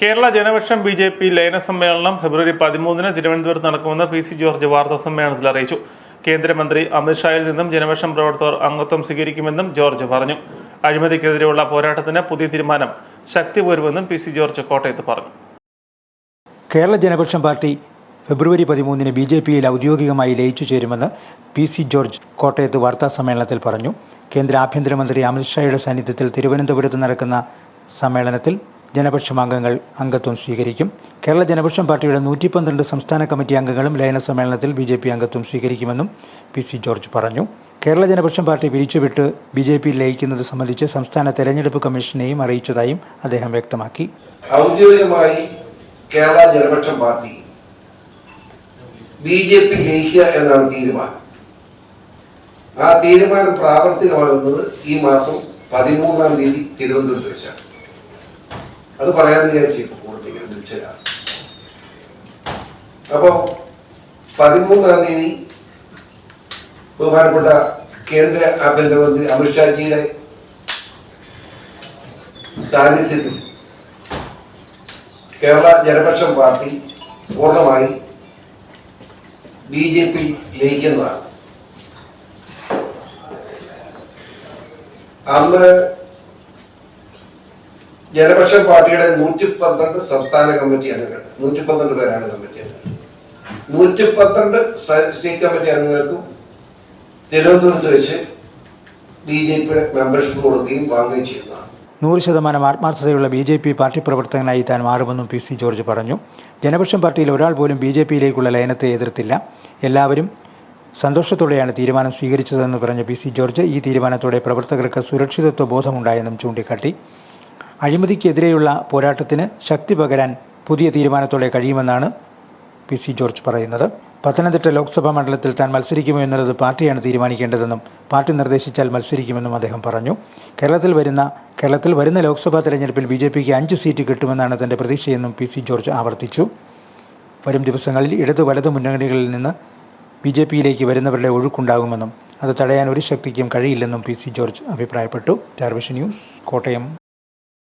Kerala Janapaksham B J P ലയന സമ്മേളനം ഫെബ്രുവരി പതിമൂന്നിന് തിരുവനന്തപുരത്ത് നടക്കുമെന്ന് പി സി ജോർജ് വാർത്താ സമ്മേളനത്തിൽ അറിയിച്ചു. കേന്ദ്രമന്ത്രി അമിത്ഷായിൽ നിന്നും ജനപക്ഷം പ്രവർത്തകർ അംഗത്വം സ്വീകരിക്കുമെന്നും ജോർജ് പറഞ്ഞു. അഴിമതിക്കെതിരെയുള്ള പോരാട്ടത്തിന് പുതിയ തീരുമാനം ശക്തി പോരുമെന്നും പി സി ജോർജ് കോട്ടയത്ത് പറഞ്ഞു. കേരള ജനപക്ഷം പാർട്ടി ഫെബ്രുവരി പതിമൂന്നിന് ബി ജെ പിയിൽ ഔദ്യോഗികമായി ലയിച്ചു ചേരുമെന്ന് പി സി ജോർജ് കോട്ടയത്ത് വാർത്താ സമ്മേളനത്തിൽ പറഞ്ഞു. കേന്ദ്ര ആഭ്യന്തരമന്ത്രി അമിത്ഷായുടെ സാന്നിധ്യത്തിൽ തിരുവനന്തപുരത്ത് നടക്കുന്ന സമ്മേളനത്തിൽ ജനപക്ഷം അംഗങ്ങൾ അംഗത്വം സ്വീകരിക്കും. കേരള ജനപക്ഷം പാർട്ടിയുടെ നൂറ്റി പന്ത്രണ്ട് സംസ്ഥാന കമ്മിറ്റി അംഗങ്ങളും ലയന സമ്മേളനത്തിൽ ബി ജെ പി അംഗത്വം സ്വീകരിക്കുമെന്നും പി സി ജോർജ് പറഞ്ഞു. കേരള ജനപക്ഷം പാർട്ടി പിരിച്ചുവിട്ട് ബി ജെ പി ലയിക്കുന്നത് സംബന്ധിച്ച് സംസ്ഥാന തെരഞ്ഞെടുപ്പ് കമ്മീഷനെയും അറിയിച്ചതായും അദ്ദേഹം വ്യക്തമാക്കി. ഔദ്യോഗികമായി Kerala Janapaksham party B J P ലയിക്കുക എന്നാണ് തീരുമാനം. ആ തീരുമാനം പ്രാവർത്തികമാകുന്നത് ഈ മാസം പതിമൂന്നാം തീയതി തിരുവനന്തപുരത്ത് വെച്ചാണ്. അത് പറയാൻ വിചാരിച്ചു കൂടുതൽ വിളിച്ചതാണ് അപ്പോൾ പതിമൂന്നാം തീയതി ബഹുമാനപ്പെട്ട കേന്ദ്ര ആഭ്യന്തരമന്ത്രി അമിത്ഷാജിയുടെ സാന്നിധ്യത്തിൽ കേരള ജനപക്ഷം പാർട്ടി പൂർണമായി ബി ജെ പി ലയിക്കുന്നതാണ്. അന്ന് ജനപക്ഷം പാർട്ടിയുടെ നൂറ്റി പന്ത്രണ്ട് സംസ്ഥാന കമ്മിറ്റി അംഗങ്ങൾ. നൂറ്റി പന്ത്രണ്ട് പേരാണ് കമ്മിറ്റി അംഗങ്ങൾ. നൂറ്റി പന്ത്രണ്ട് സ്റ്റേറ്റ് കമ്മിറ്റി അംഗങ്ങൾക്കും തിരുവനന്തപുരത്ത് വെച്ച് ബി ജെ പിയുടെ മെമ്പർഷിപ്പ് കൊടുക്കുകയും വാങ്ങുകയും ചെയ്യുന്നതാണ്. നൂറ് ശതമാനം ആത്മാർത്ഥതയുള്ള ബി ജെ പി പാർട്ടി പ്രവർത്തകനായി താൻ മാറുമെന്നും പി സി ജോർജ് പറഞ്ഞു. ജനപക്ഷം പാർട്ടിയിൽ ഒരാൾ പോലും ബി ജെ പിയിലേക്കുള്ള ലയനത്തെ എതിർത്തില്ല. എല്ലാവരും സന്തോഷത്തോടെയാണ് തീരുമാനം സ്വീകരിച്ചതെന്ന് പറഞ്ഞ പി സി ജോർജ് ഈ തീരുമാനത്തോടെ പ്രവർത്തകർക്ക് സുരക്ഷിതത്വ ബോധമുണ്ടായെന്നും ചൂണ്ടിക്കാട്ടി. അഴിമതിക്കെതിരെയുള്ള പോരാട്ടത്തിന് ശക്തി പകരാൻ പുതിയ തീരുമാനത്തോടെ കഴിയുമെന്നാണ് പി സി ജോർജ് പറയുന്നത്. പത്തനംതിട്ട ലോക്സഭാ മണ്ഡലത്തിൽ താൻ മത്സരിക്കുമോ എന്നുള്ളത് പാർട്ടിയാണ് തീരുമാനിക്കേണ്ടതെന്നും പാർട്ടി നിർദ്ദേശിച്ചാൽ മത്സരിക്കുമെന്നും അദ്ദേഹം പറഞ്ഞു. കേരളത്തിൽ വരുന്ന കേരളത്തിൽ വരുന്ന ലോക്സഭാ തെരഞ്ഞെടുപ്പിൽ ബി ജെ പിക്ക് അഞ്ച് സീറ്റ് കിട്ടുമെന്നാണ് തന്റെ പ്രതീക്ഷയെന്നും പി സി ജോർജ് ആവർത്തിച്ചു. വരും ദിവസങ്ങളിൽ ഇടതു വലതു മുന്നണികളിൽ നിന്ന് ബി ജെ പിയിലേക്ക് വരുന്നവരുടെ ഒഴുക്കുണ്ടാകുമെന്നും അത് തടയാൻ ഒരു ശക്തിക്കും കഴിയില്ലെന്നും പി സി ജോർജ് അഭിപ്രായപ്പെട്ടു. ടാർവിഷൻ ന്യൂസ് കോട്ടയം.